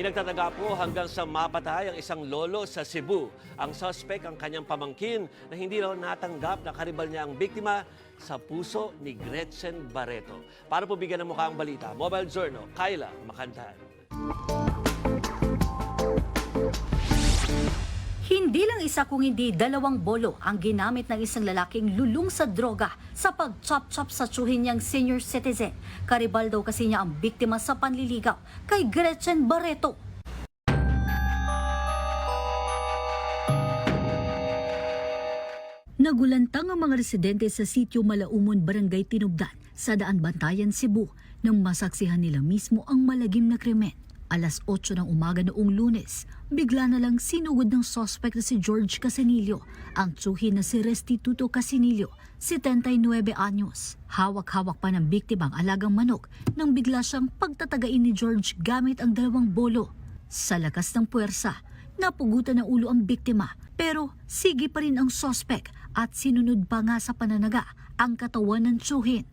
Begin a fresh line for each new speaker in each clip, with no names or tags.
Pinagtataga po hanggang sa mapatay ang isang lolo sa Cebu. Ang suspect ang kanyang pamangkin na hindi raw natanggap na karibal niya ang biktima sa puso ni Gretchen Barreto. Para po bigyan ng mukha ang balita, Mobile Journal, Kyla Makantan.
Hindi lang isa kung hindi dalawang bolo ang ginamit ng isang lalaking lulong sa droga sa pag-chop-chop sa tsuhin niyang senior citizen. Karibal daw kasi niya ang biktima sa panliligaw kay Gretchen Barreto. Nagulantang ang mga residente sa sitio Malaumon, Barangay Tinubdan sa Daan Bantayan, Cebu nang masaksihan nila mismo ang malagim na krimen. Alas 8 ng umaga noong lunes, bigla na lang sinugod ng suspect na si George Casanillo, ang tsuhin na si Restituto Casinillo, 79 anyos. Hawak-hawak pa ng biktima ang alagang manok nang bigla siyang pagtatagain ni George gamit ang dalawang bolo. Sa lakas ng puwersa, napugutan ng ulo ang biktima pero sige pa rin ang sospek at sinunod pa nga sa pananaga ang katawan ng tsuhin.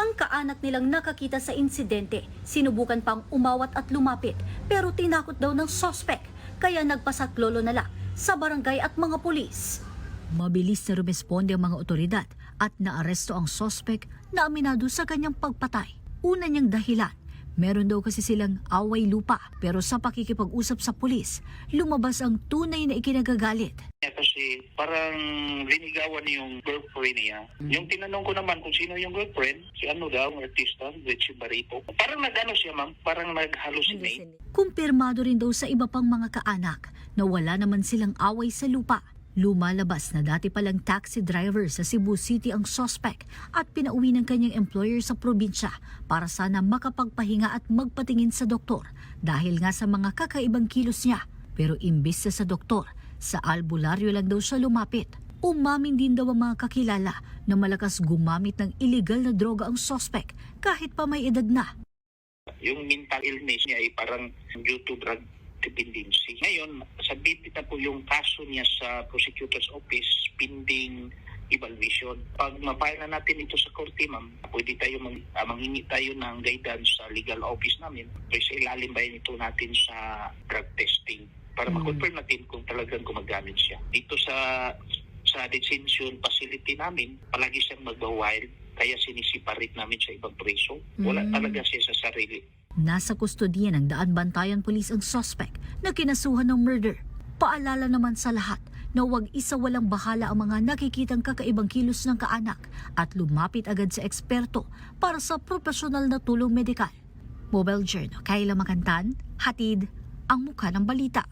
Ang kaanak nilang nakakita sa insidente, sinubukan pang umawat at lumapit pero tinakot daw ng sospek kaya nagpasaklolo na lang sa barangay at mga pulis. Mabilis na rumesponde ang mga otoridad at naaresto ang sospek na aminado sa kanyang pagpatay. Una niyang dahilan, meron daw kasi silang away lupa pero sa pakikipag-usap sa pulis, lumabas ang tunay na ikinagagalit.
kasi parang linigawan yung girlfriend niya. Yung tinanong ko naman kung sino yung girlfriend, si ano daw, ang artista, Gretchen Barreto. Parang nag-ano siya ma'am, parang nag-hallucinate.
Kumpirmado rin daw sa iba pang mga kaanak na wala naman silang away sa lupa. Lumalabas na dati palang taxi driver sa Cebu City ang suspect at pinauwi ng kanyang employer sa probinsya para sana makapagpahinga at magpatingin sa doktor dahil nga sa mga kakaibang kilos niya. Pero imbis na sa doktor, sa albularyo lang daw siya lumapit. Umamin din daw ang mga kakilala na malakas gumamit ng illegal na droga ang suspect kahit pa may edad na.
Yung mental illness niya ay parang due to drug dependency. Ngayon, submitted na po yung kaso niya sa prosecutor's office pending evaluation. Pag mapile na natin ito sa korte, ma'am, pwede tayo mang, ah, manghingi tayo ng guidance sa legal office namin. Pwede sa ilalim ba ito natin sa drug testing para
Mm.
ma-confirm natin kung talagang gumagamit siya. Dito sa sa detention facility namin, palagi siyang magbawild kaya sinisiparate namin sa ibang preso. Wala
Mm.
talaga siya sa sarili.
Nasa kustodiya ng Daan Bantayan Police ang suspect na kinasuhan ng murder. Paalala naman sa lahat na huwag isa walang bahala ang mga nakikitang kakaibang kilos ng kaanak at lumapit agad sa eksperto para sa profesional na tulong medikal. Mobile Journal, Kayla Makantan, hatid ang mukha ng balita.